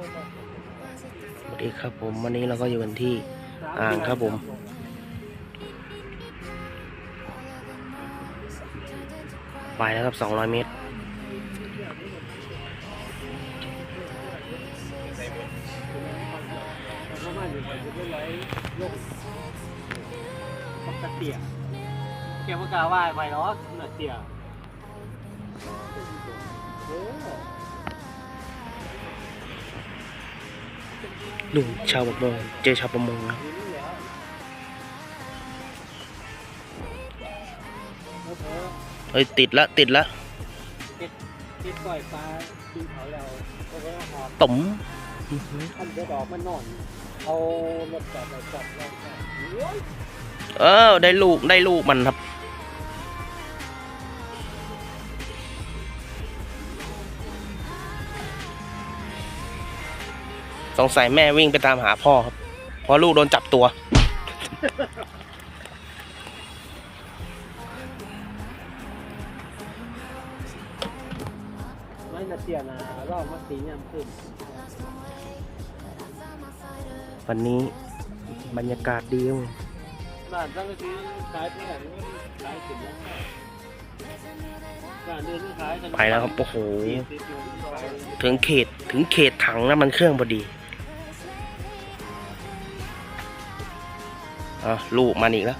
สวัสดีครับผมวันนี้เราก็อยู่กันที่อ่างครับผมไปแล้วครับ 200 เมตรประมาณอยเป็นไรโลกปกติอะเกี่ยวกับกาว่ายไปเนาะเหนือเตี่ย โอ้ลุงชาวประมงเจอชาวประมงนะยนี่แล้วแล้วเธอเอ้ยติดละติดละคิดปล่อยปลากินเขาแล้วก็ก็หอบตุ๋มอื้อหือทำเดือดออกมันนอนเอารถจับไปจับลงไปโอ้ยเออได้ลูกได้ลูกมันครับ สงสัยแม่วิ่งไปตามหาพ่อครับ เพราะลูกโดนจับตัว ไม่เหนือเตียนะรอบมาสียามขึ้นวันนี้บรรยากาศดีครับผมบ้านตั้งแต่ีขายที่ไหนขายถึงแล้วบ้านเดินขายกันไปแล้วครับโอ้โห สี่สิบโลขายถึงเขตถึงเขตถังน้ำมันเครื่องพอดี อะลูกมันอีกแล้ว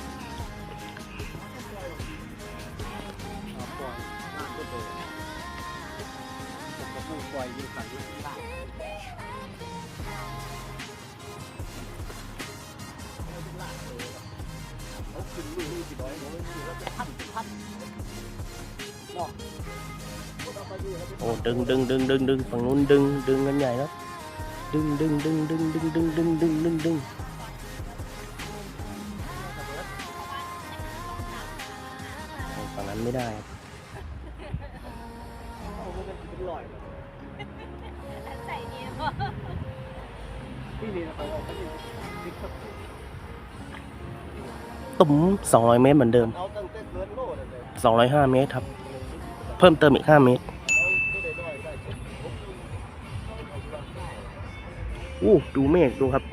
เอาปล่อยบ้านก็เปิดผมก็พูดปล่อยอยู่ขันอยู่ข้างล่างเขาขึ้นลูกนี่สิร้อยโลนี่แล้วจะพันพันเนาะพวกแล้วโอ้ดึงดึงดึงดึงดึงฝั่งนู้นดึงดึงกันใหญ่แล้วดึงดึงดึงดึงดึงดึงดึงดึงดึงดึง ว่านั้นไม่ได้รับยตุ่ม200 เมตรเหมือนเดิม 205 เมตรครับ เพิ่มเติมอีก 5 เมตรอู้ดูเมฆดูครับ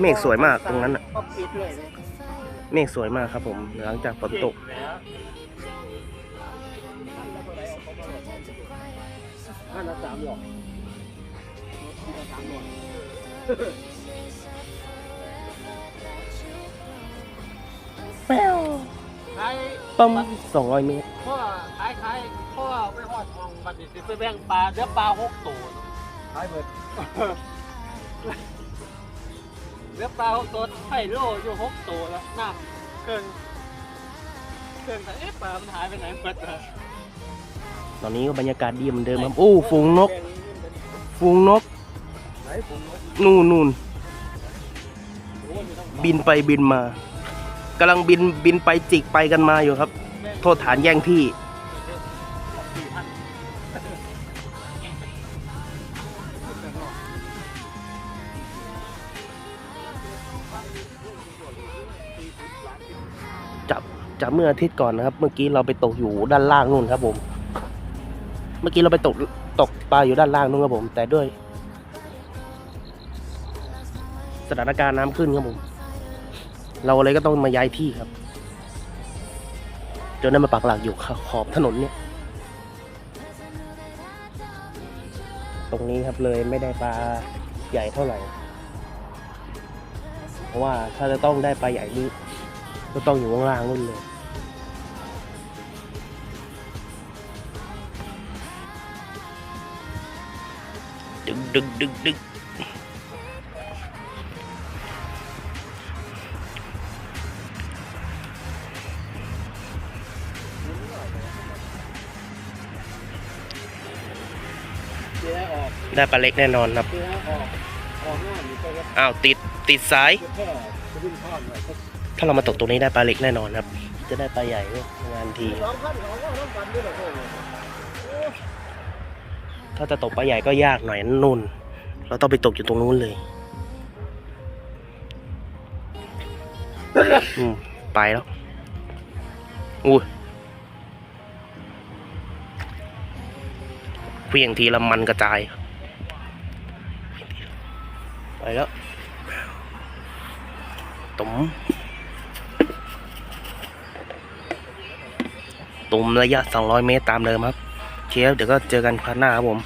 เมฆสวยมากตรงนั้นอะ เมฆสวยมากครับผมหลังจากฝนตก ห้าละสามหลอกห้าละสามหลอกแป้วขายปั๊มสองร้อยเมตรพ่อขายขายพ่อไปหอดมองบัดนี้สิไปแบ่งปลาเดี๋ยวปลาหกตัวขายเบิด เดี๋ยวปลาหกตัวไข่โลอยู่หกตัวแล้วน้ำเกินเกินแต่เอ๊ะปลามันหายไปไหนเบิดเลยตอนนี้ก็บรรยากาศดีเหมือนเดิมครับอู้ฝูงนก ฝูงนก ไหนผมนู่นนู่นโอ้ยไม่ต้องบินไปบินมากำลังบินบินไปจิกไปกันมาอยู่ครับ โทษฐานแย่งที่ จับจับเมื่ออาทิตย์ก่อนนะครับ เมื่อกี้เราไปตกอยู่ด้านล่างนู่นครับผม เมื่อกี้เราไปตกตกปลาอยู่ด้านล่างนู่นครับผม แต่ด้วย สถานการณ์น้ำขึ้นครับผม เราเลยก็ต้องมาย้ายที่ครับ จนได้มาปักหลักอยู่ขอบถนนเนี่ย ตรงนี้ครับเลยไม่ได้ปลาใหญ่เท่าไหร่ เพราะว่าถ้าจะต้องได้ปลาใหญ่นี่ ก็ต้องอยู่ข้างล่างนู่นเลย ดึงดึงดึงดึงเจ๊ออกได้ปลาเล็กแน่นอนครับเจ๊ออกออกหน้าอยู่ไปก็อ้าว ติด ติดสายแถ้าเรามาตกตรงนี้ได้ปลาเล็กแน่นอนครับ จะได้ปลาใหญ่งานทีถ้าจะตกปลาใหญ่ก็ยากหน่อยนุ่น เราต้องไปตกอยู่ตรงนู้นเลยอืมไปแล้วอุ้ยเพียงทีละมันกระจาย ไปแล้ว ตุ่มตุ่มระยะ 200 เมตรตามเดิมครับ เคครับเดี๋ยวก็เจอกันครั้งหน้าครับผม